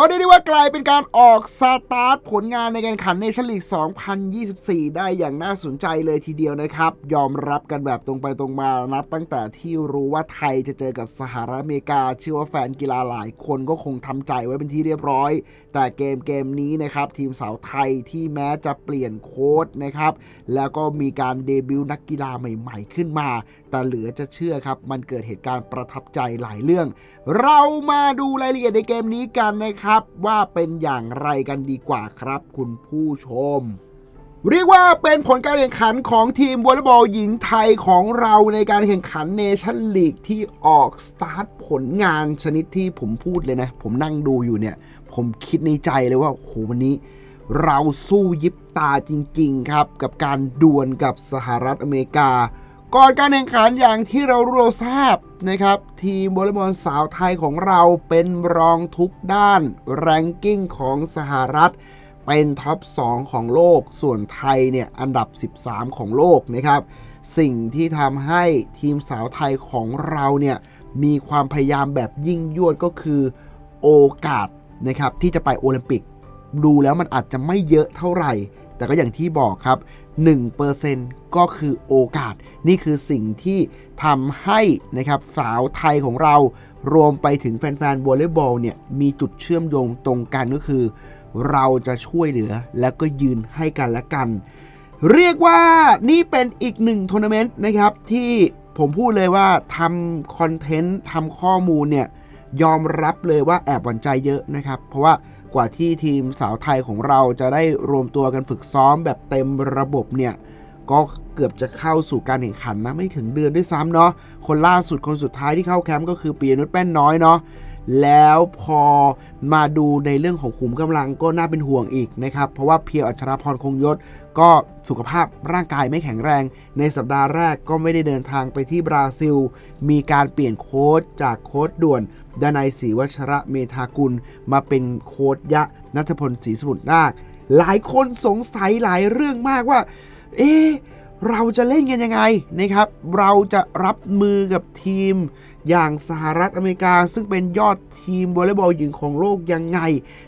ก็ได้ได้ว่ากลายเป็นการออกสตาร์ทผลงานในการขันในชลีก 2024 ได้อย่างน่าสนใจเลยทีเดียวนะครับ ยอมรับกันแบบตรงไปตรงมานับตั้งแต่ที่รู้ว่าไทยจะเจอกับสหรัฐอเมริกา เชื่อว่าแฟนกีฬาหลายคนก็คงทำใจไว้เป็นที่เรียบร้อย แต่เกมเกมนี้นะครับ ทีมสาวไทยที่แม้จะเปลี่ยนโค้ดนะครับ แล้วก็มีการเดบิวต์นักกีฬาใหม่ ๆ ขึ้นมา แต่เหลือจะเชื่อครับ มันเกิดเหตุการณ์ประทับใจหลายเรื่อง เรามาดูรายละเอียดในเกมนี้กันนะครับว่าเป็นอย่างไรกันดีกว่าครับ คุณผู้ชม เรียกว่าเป็นผลการแข่งขันของทีมวอลเลย์บอลหญิงไทยของเราในการแข่งขันเนชั่นลีกที่ออกสตาร์ทผลงานชนิดที่ผมพูดเลยนะ ผมนั่งดูอยู่เนี่ย ผมคิดในใจเลยว่าโอ้โหวันนี้เราสู้ยิบตาจริง ๆ ครับ กับการดวลกับสหรัฐอเมริกา ก่อนการแข่งขันอย่างที่เรารู้เราทราบนะครับ ทีมวอลเลย์บอลสาวไทยของเราเป็นรองทุกด้านแรงกิ้งของสหรัฐ เป็นท็อป 2 ของโลก ส่วนไทยเนี่ยอันดับ 13 ของโลกนะครับ สิ่งที่ทำให้ทีมสาวไทยของเราเนี่ยมีความพยายามแบบยิ่งยวดก็คือโอกาสนะครับที่จะไปโอลิมปิก ดูแล้วมันอาจจะไม่เยอะเท่าไหร่ แต่ก็อย่างที่บอกครับ 1%ก็คือโอกาส นี่คือสิ่งที่ทำให้นะครับสาวไทยของเรา รวมไปถึงแฟนๆวอลเลย์บอลเนี่ยมีจุดเชื่อมโยงตรงกันก็คือ เราจะช่วยเหลือแล้วก็ยืนให้กันและกัน เรียกว่านี่เป็นอีกหนึ่งทัวร์นาเมนต์นะครับที่ผมพูดเลยว่าทำคอนเทนต์ทำข้อมูลเนี่ยยอมรับเลยว่าแอบหวั่นใจเยอะนะครับ เพราะว่า กว่าที่ทีมสาวไทยของเราจะได้รวมตัวกันฝึกซ้อมแบบเต็มระบบเนี่ย ก็เกือบจะเข้าสู่การแข่งขันนะ ไม่ถึงเดือนด้วยซ้ำเนาะคนล่าสุดคนสุดท้ายที่เข้าแคมป์ก็คือปียนุชแป้นน้อยเนาะ แล้วพอมาดูในเรื่องของขุมกำลังก็น่าเป็นห่วงอีกนะครับ เพราะว่าเพียวอัชราพรคงยศ ก็สุขภาพร่างกายไม่แข็งแรง ในสัปดาห์แรกก็ไม่ได้เดินทางไปที่บราซิล มีการเปลี่ยนโค้ชจากโค้ชด่วนดนายศรีวัชระเมธากุล มาเป็นโค้ชยะนัทพลศรีสมุทรนาคหลายคนสงสัยหลายเรื่องมากว่า เอ๊เราจะเล่นกันยังไงนะครับ เราจะรับมือกับทีม อย่างสหรัฐอเมริกา ซึ่งเป็นยอดทีมวอลเลย์บอลหญิงของโลกยังไง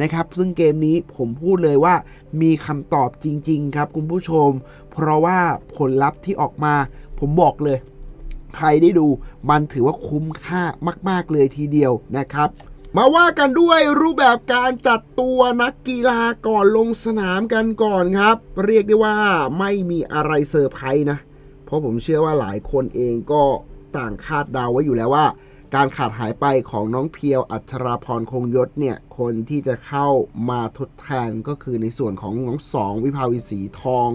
นะครับ ซึ่งเกมนี้ผมพูดเลยว่ามีคำตอบจริง ๆ ครับคุณผู้ชม เพราะว่าผลลัพธ์ที่ออกมา ผมบอกเลย ใครได้ดูมันถือว่าคุ้มค่ามาก ๆเลยทีเดียวนะครับมาว่ากันด้วยรูปแบบการจัดตัวนักกีฬาก่อนลงสนามกันก่อนครับ เรียกได้ว่าไม่มีอะไรเซอร์ไพรส์นะ เพราะผมเชื่อว่าหลายคนเองก็ ต่างคาดเดาไว้อยู่แล้วว่า การขาดหายไปของน้องเพียวอัชราพรคงยศเนี่ยคนที่จะเข้ามาทดแทนก็คือในส่วนของน้องสองวิภาวีสีทอง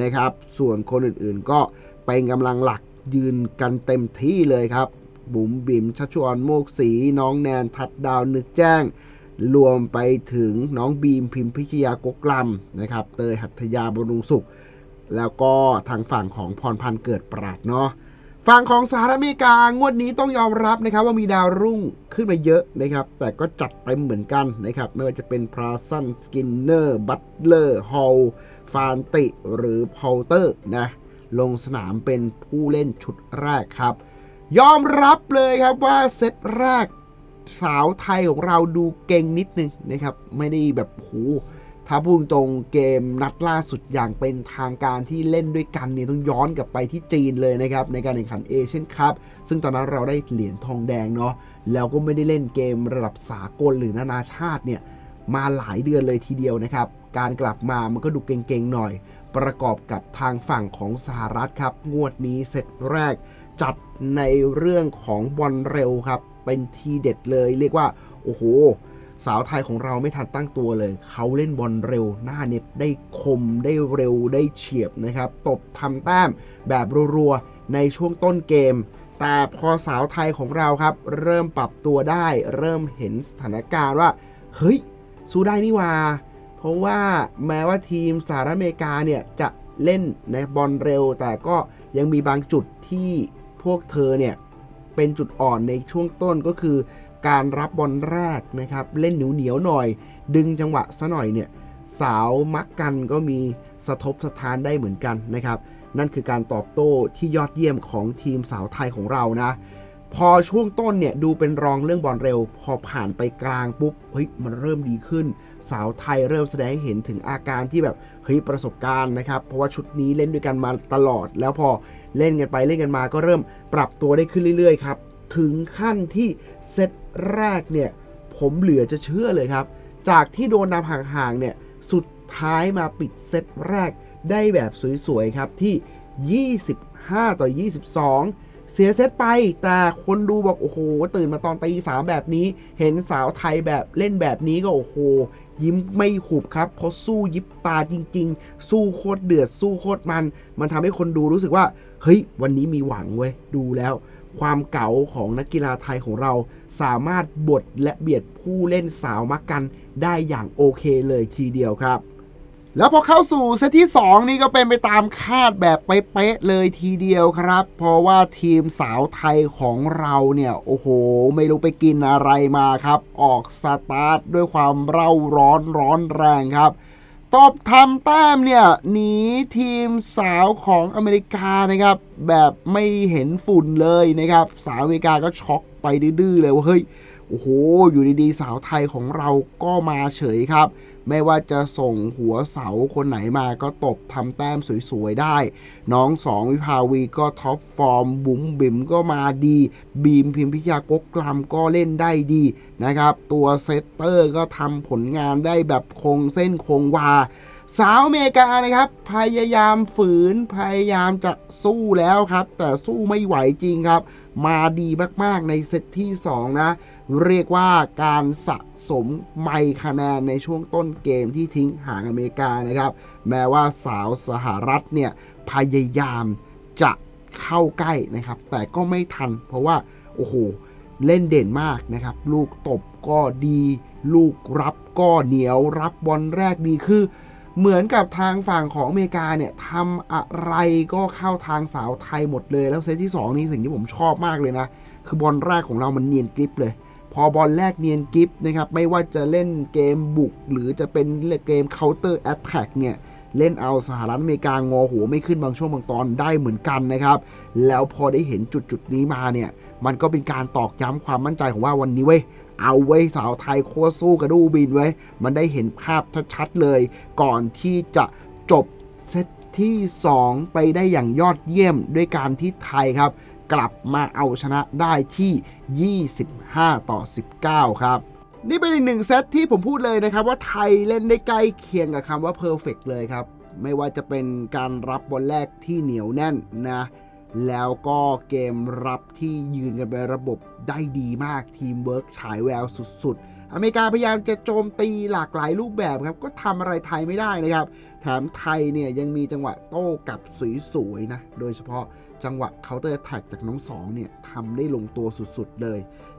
นะครับ ส่วนคนอื่นๆก็เป็นกำลังหลักยืนกันเต็มที่เลยครับ บุ๋มบิ๋มชัชวอนโมกศีน้องแนนทัดดาวนึกแจ้ง รวมไปถึงน้องบีมพิมพิชยากกลำนะครับ เตยหัตถยาบรุงสุข แล้วก็ทางฝั่งของพรพันธ์เกิดปราดเนาะ ฝั่งของสหรัฐอเมริกางวดนี้ต้องยอมรับนะครับว่ามีดาวรุ่งขึ้นมาเยอะนะครับ แต่ก็จัดเต็มเหมือนกันนะครับ ไม่ว่าจะเป็นพราซันสกินเนอร์บัตเลอร์ฮอลฟานติหรือพอลเตอร์นะลงสนามเป็นผู้เล่นชุดแรกครับ ยอมรับเลยครับว่าเซตแรกสาวไทยของเราดูเก่งนิดนึงนะครับ ไม่ได้แบบโห ถ้าพูดตรงเกมนัดล่าสุดอย่างเป็นทางการที่เล่นด้วยกันเนี่ยต้องย้อนกลับไปที่จีนเลยนะครับ ในการแข่งขันเอเชียนคัพซึ่งตอนนั้นเราได้เหรียญทองแดงเนาะแล้วก็ไม่ได้เล่นเกมระดับสากลหรือนานาชาติเนี่ยมาหลายเดือนเลยทีเดียวนะครับ การกลับมามันก็ดูเก่งๆหน่อย ประกอบกับทางฝั่งของสหรัฐครับ งวดนี้เซตแรก จัดในเรื่องของบอลเร็วครับ เป็นทีเด็ดเลย เรียกว่า โอ้โห สาวไทยของเราไม่ทันตั้งตัวเลย เขาเล่นบอลเร็วหน้าเน็ตได้คมได้เร็วได้เฉียบนะครับตบทำแต้มแบบรัวๆ ในช่วงต้นเกม แต่พอสาวไทยของเราครับ เริ่มปรับตัวได้ เริ่มเห็นสถานการณ์ว่า เฮ้ย สู้ได้นี่ว่า เพราะว่าแม้ว่าทีมสหรัฐอเมริกาเนี่ยจะเล่นในบอลเร็ว แต่ก็ยังมีบางจุดที่พวกเธอเนี่ยเป็นจุดอ่อนในช่วงต้นก็คือ การรับบอลแรกนะครับ เล่นเหนียวเหนียวหน่อย ดึงจังหวะซะหน่อยเนี่ยสาวมักกันก็มีสะทบสะทานได้เหมือนกันนะครับ นั่นคือการตอบโต้ที่ยอดเยี่ยมของทีมสาวไทยของเรานะ พอช่วงต้นเนี่ยดูเป็นรองเรื่องบอลเร็ว พอผ่านไปกลางปุ๊บเฮ้ยมันเริ่มดีขึ้น สาวไทยเริ่มแสดงให้เห็นถึงอาการที่แบบเฮ้ยประสบการณ์นะครับ เพราะว่าชุดนี้เล่นด้วยกันมาตลอด แล้วพอเล่นกันไปเล่นกันมาก็เริ่มปรับตัวได้ขึ้นเรื่อยๆครับถึงขั้นที่เซต แรกเนี่ยผมเหลือจะเชื่อเลยครับ จากที่โดนนำห่างๆเนี่ยสุดท้ายมาปิดเซตแรกได้แบบสวยๆครับที่ 25 ต่อ 22 เสียเซตไป แต่คนดูบอก โอ้โห ตื่นมาตอนตีสามแบบนี้ เห็นสาวไทยแบบเล่นแบบนี้ก็โอ้โห ยิ้มไม่หุบครับเพราะสู้ยิบตาจริง ๆ สู้โคตรเดือดสู้โคตรมัน มันทำให้คนดูรู้สึกว่า เฮ้ย วันนี้มีหวังเว้ย ดูแล้ว ความเก๋าของนักกีฬาไทยของเรา สามารถบดและเบียดผู้เล่นสาวมักกันได้อย่างโอเคเลยทีเดียวครับ แล้วพอเข้าสู่เซตที่ 2 นี่ก็เป็นไปตามคาดแบบเป๊ะเลยทีเดียวครับ เพราะว่าทีมสาวไทยของเราเนี่ย โอ้โห ไม่รู้ไปกินอะไรมาครับ ออกสตาร์ทด้วยความเร่าร้อนร้อนแรงครับ ตบทำแต้มเนี่ยหนีทีมสาวของอเมริกานะครับ แบบไม่เห็นฝุ่นเลยนะครับ สาวอเมริกาก็ช็อกไปดื้อๆเลยว่าเฮ้ยโอ้โห อยู่ดีๆ สาวไทยของเราก็มาเฉยครับ ไม่ว่าจะส่งหัวเสาคนไหนมาก็ตบทำแต้มสวยๆได้ น้องสองวิภาวีก็ท็อปฟอร์ม บุ๋มบิ๋มก็มาดี บีมพิมพิชยากกกลำก็เล่นได้ดีนะครับ ตัวเซตเตอร์ก็ทำผลงานได้แบบคงเส้นคงวาสาวอเมริกานะครับ พยายามฝืนพยายามจะสู้แล้วครับ แต่สู้ไม่ไหวจริงครับ มาดีมากๆในเซตที่ 2 นะ เรียกว่าการสะสมไมล์คะแนนในช่วงต้นเกมที่ทิ้งห่างอเมริกานะครับ แม้ว่าสาวสหรัฐเนี่ย พยายามจะเข้าใกล้นะครับ แต่ก็ไม่ทัน เพราะว่า โอ้โห เล่นเด่นมากนะครับ ลูกตบก็ดี ลูกรับก็เหนียวรับบอลแรกดีคือ เหมือนกับทางฝั่งของอเมริกาเนี่ยทำอะไรก็เข้าทางสาวไทยหมดเลย แล้วเซตที่ 2 นี่สิ่งที่ผมชอบมากเลยนะ คือบอลแรกของเรามันเนียนกริปเลย พอบอลแรกเนียนกริปนะครับ ไม่ว่าจะเล่นเกมบุก หรือจะเป็นเกม counter attack เนี่ยเล่นเอาสหรัฐอเมริกางอหัวไม่ขึ้นบางช่วงบางตอนได้เหมือนกันนะครับ แล้วพอได้เห็นจุดจุดนี้มาเนี่ย มันก็เป็นการตอกย้ำความมั่นใจของว่าวันนี้เว้ย เอาไว้สาวไทยโคตรสู้กระดูบินไว้ มันได้เห็นภาพชัดๆเลย ก่อนที่จะจบเซตที่ 2 ไปได้อย่างยอดเยี่ยมด้วยการที่ไทยครับ กลับมาเอาชนะได้ที่ 25 ต่อ 19 ครับนี่เป็นอีกหนึ่งเซตที่ผมพูดเลยนะครับ ว่าไทยเล่นได้ใกล้เคียงกับคำว่า perfect เลยครับ ไม่ว่าจะเป็นการรับบอลแรกที่เหนียวแน่นนะ แล้วก็เกมรับที่ยืนกันเป็นระบบได้ดีมากทีมเวิร์กฉายแววสุดๆ อเมริกาพยายามจะโจมตีหลากหลายรูปแบบครับ ก็ทำอะไรไทยไม่ได้นะครับ แถมไทยเนี่ยยังมีจังหวะโต้กลับสวยๆนะ โดยเฉพาะจังหวะ counter attack จากน้องสองเนี่ยทำได้ลงตัวสุดๆ เลย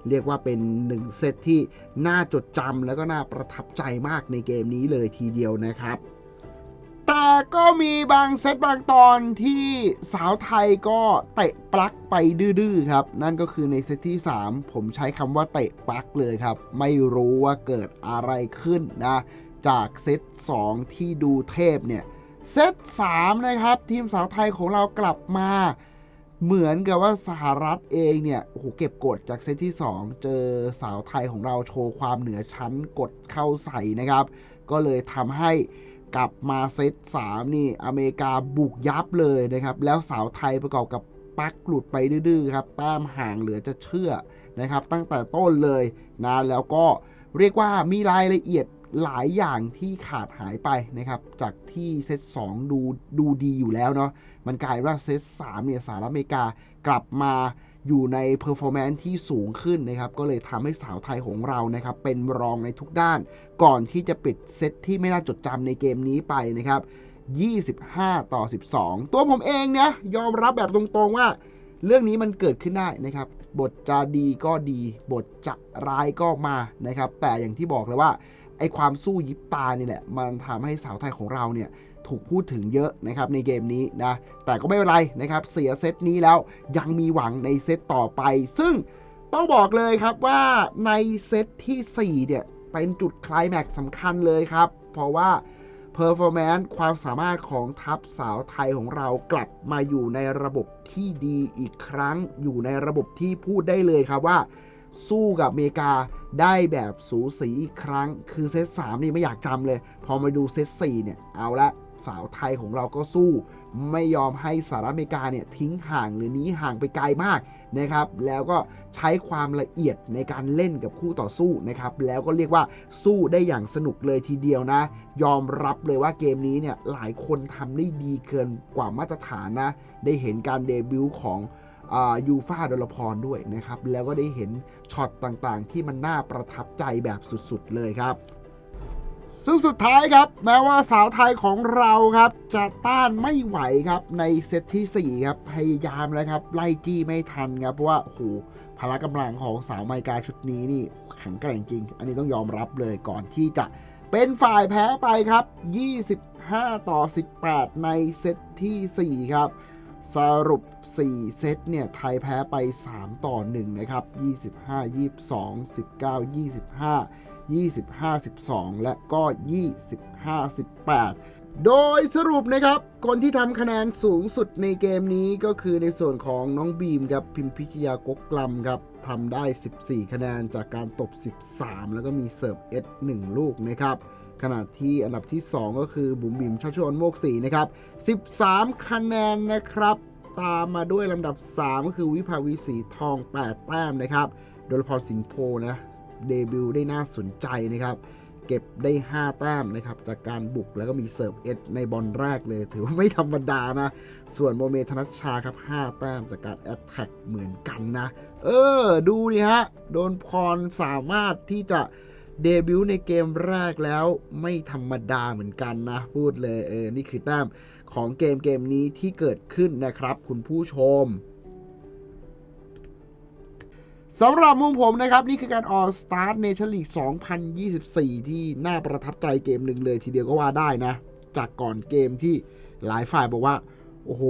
เรียกว่าเป็นหนึ่งเซตที่น่าจดจำแล้วก็น่าประทับใจมากในเกมนี้เลยทีเดียวนะครับ แต่ก็มีบางเซตบางตอนที่สาวไทยก็เตะปลั๊กไปดื้อๆครับ นั่นก็คือในเซตที่ 3 ผมใช้คำว่าเตะปลั๊กเลยครับ ไม่รู้ว่าเกิดอะไรขึ้นนะ จากเซต2 ที่ดูเทพเนี่ย เซต3 นะครับ ทีมสาวไทยของเรากลับมาเหมือนกับว่าสหรัฐเองเนี่ยโอ้โหเก็บกดจากเซตที่ 2 เจอสาวไทยของเราโชว์ความเหนือชั้นกดเข้าใส่นะครับ ก็เลยทำให้ กลับมาเซต3นี่อเมริกาบุกยับเลยนะครับ แล้วสาวไทยประกอบกับปักหลุดไปดื้อๆครับแต้มห่างเหลือจะเชื่อนะครับ ตั้งแต่ต้นเลยนะแล้วก็เรียกว่ามีรายละเอียดหลายอย่างที่ขาดหายไปนะครับ จากที่เซต2ดูดูดีอยู่แล้วเนาะมันกลายว่าเซต3เนี่ยสหรัฐอเมริกากลับมา อยู่ในเพอร์ฟอร์แมนซ์ที่สูงขึ้นนะครับ ก็เลยทำให้สาวไทยของเรานะครับ เป็นรองในทุกด้าน ก่อนที่จะปิดเซตที่ไม่น่าจดจำในเกมนี้ไปนะครับ 25 ต่อ 12 ตัวผมเองเนี่ยยอมรับแบบตรงๆว่า เรื่องนี้มันเกิดขึ้นได้นะครับ บทจะดีก็ดี บทจะร้ายก็มานะครับ แต่อย่างที่บอกเลยว่าไอความสู้ยิบตานี่แหละ มันทำให้สาวไทยของเราเนี่ย ถูกพูดถึงเยอะนะครับในเกมนี้นะ แต่ก็ไม่เป็นไรนะครับ เสียเซตนี้แล้วยังมีหวังในเซตต่อไป ซึ่งต้องบอกเลยครับว่าในเซตที่ 4 เนี่ย เป็นจุดคลายแม็กสำคัญเลยครับ เพราะว่าเพอร์ฟอร์แมนซ์ความสามารถของทัพสาวไทยของเรากลับมาอยู่ในระบบที่ดีอีกครั้ง อยู่ในระบบที่พูดได้เลยครับว่า สู้กับอเมริกาได้แบบสูสีอีกครั้ง คือเซต3นี่ไม่อยากจำเลย พอมาดูเซต4เนี่ย เอาละ สาวไทยของเราก็สู้ ไม่ยอมให้สหรัฐอเมริกาเนี่ยทิ้งห่างหรือนี้ห่างไปไกลมากนะครับ แล้วก็ใช้ความละเอียดในการเล่นกับคู่ต่อสู้นะครับ แล้วก็เรียกว่าสู้ได้อย่างสนุกเลยทีเดียวนะ ยอมรับเลยว่าเกมนี้เนี่ยหลายคนทำได้ดีเกินกว่ามาตรฐานนะ ได้เห็นการเดบิวต์ของยูฟาดลพรด้วยนะครับ แล้วก็ได้เห็นช็อตต่างๆ ที่มันน่าประทับใจแบบสุดๆเลยครับ ซึ่งสุดท้ายครับ แม้ว่าสาวไทยของเราครับ จะต้านไม่ไหวครับในเซตที่ 4 ครับ พยายามแล้วครับ ไล่จี้ไม่ทันครับ เพราะว่าโอ้โหพละกำลังของสาวไมกาชุดนี้นี่แข็งแกร่งจริง อันนี้ต้องยอมรับเลยก่อนที่จะเป็นฝ่ายแพ้ไปครับ 25 ต่อ 18 ในเซตทีสี่4 ครับ สรุป 4 เซตเนี่ย ไทยแพ้ไป 3 ต่อ 1 นะครับ 25 22 19 25 25 12 และก็ 25 18 โดยสรุปนะครับ คนที่ทำคะแนนสูงสุดในเกมนี้ก็คือในส่วนของน้องบีมครับพิมพิชยากกกลำครับทำได้ 14 คะแนนจากการตบ 13 แล้วก็มีเสิร์ฟเอส1ลูกนะครับขณะที่อันดับที่ 2 ก็คือบุ๋มบิมชัชชวนโมกศรีนะครับ 13 คะแนนนะครับ ตามมาด้วยลำดับ 3 ก็คือวิภาวีสีทอง 8 แต้มนะครับ โดยพรสินโพนะ เดบิวต์ได้น่าสนใจนะครับ เก็บได้ 5 แต้มนะครับ จากการบุกแล้วก็มีเสิร์ฟเอสในบอลแรกเลย ถือว่าไม่ธรรมดานะ ส่วนโมเมธนัชชาครับ 5 แต้มจากการแอตแทกเหมือนกันนะ เออ ดูดิฮะ โดนพรสามารถที่จะเดบิวต์ในเกมแรกแล้วไม่ธรรมดาเหมือนกันนะ พูดเลยเออ นี่คือแต้มของเกมเกมนี้ที่เกิดขึ้นนะครับ คุณผู้ชม สำหรับมุมผมนะครับ นี่คือการออ s สตาร์ Nation League 2024 ที่น่าประทับใจเกมหนึ่งเลยทีเดียวก็ว่าได้นะ จากก่อนเกมที่หลายฝ่ายบอกว่า โอ้โห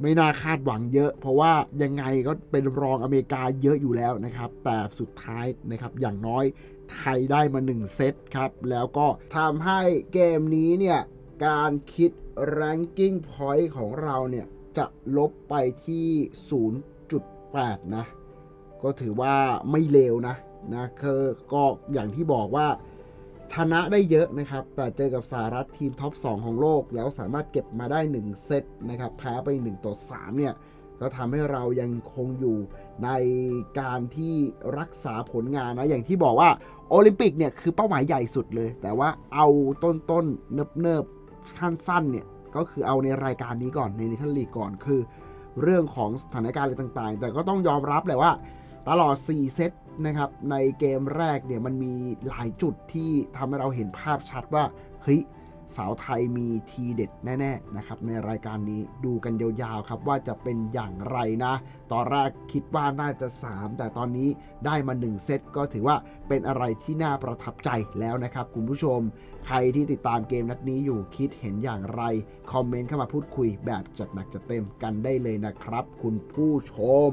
ไม่น่าคาดหวังเยอะ เพราะว่ายังไงก็เป็นรองอเมริกาเยอะอยู่แล้วนะครับ แต่สุดท้ายนะครับอย่างน้อยไทยได้มา 1 เซตครับ แล้วก็ทำให้เกมนี้เนี่ย การคิด ranking point ของเราเนี่ย จะลบไปที่ 0.8 นะ ก็ถือว่าไม่เลวนะนะคือก็อย่างที่บอกว่าชนะได้เยอะนะครับ แต่เจอกับสหรัฐทีมท็อป 2 ของโลก แล้วสามารถเก็บมาได้ 1 เซตนะครับแพ้ไป 1 ต่อ 3 เนี่ย ก็ทำให้เรายังคงอยู่ในการที่รักษาผลงานนะ อย่างที่บอกว่าโอลิมปิกเนี่ย คือเป้าหมายใหญ่สุดเลย แต่ว่าเอาต้นต้นๆเนิบเนิบๆขั้นสั้นเนี่ย ก็คือเอาในรายการนี้ก่อนในนิทัลลีกก่อนคือ เรื่องของสถานการณ์อะไรต่างๆ แต่ก็ต้องยอมรับเลยว่า ตลอด 4 เซตนะครับ ในเกมแรกเนี่ยมันมีหลายจุดที่ทำให้เราเห็นภาพชัดว่า เฮ้ย สาวไทยมีทีเด็ดแน่ๆนะครับ ในรายการนี้ดูกันยาวๆครับว่าจะเป็นอย่างไรนะ ตอนแรกคิดว่าน่าจะ 3 แต่ตอนนี้ได้มา 1 เซตก็ถือว่าเป็นอะไรที่น่าประทับใจแล้วนะครับ คุณผู้ชม ใครที่ติดตามเกมนัดนี้อยู่คิดเห็นอย่างไร คอมเมนต์เข้ามาพูดคุยแบบจัดหนักจัดเต็มกันได้เลยนะครับ คุณผู้ชม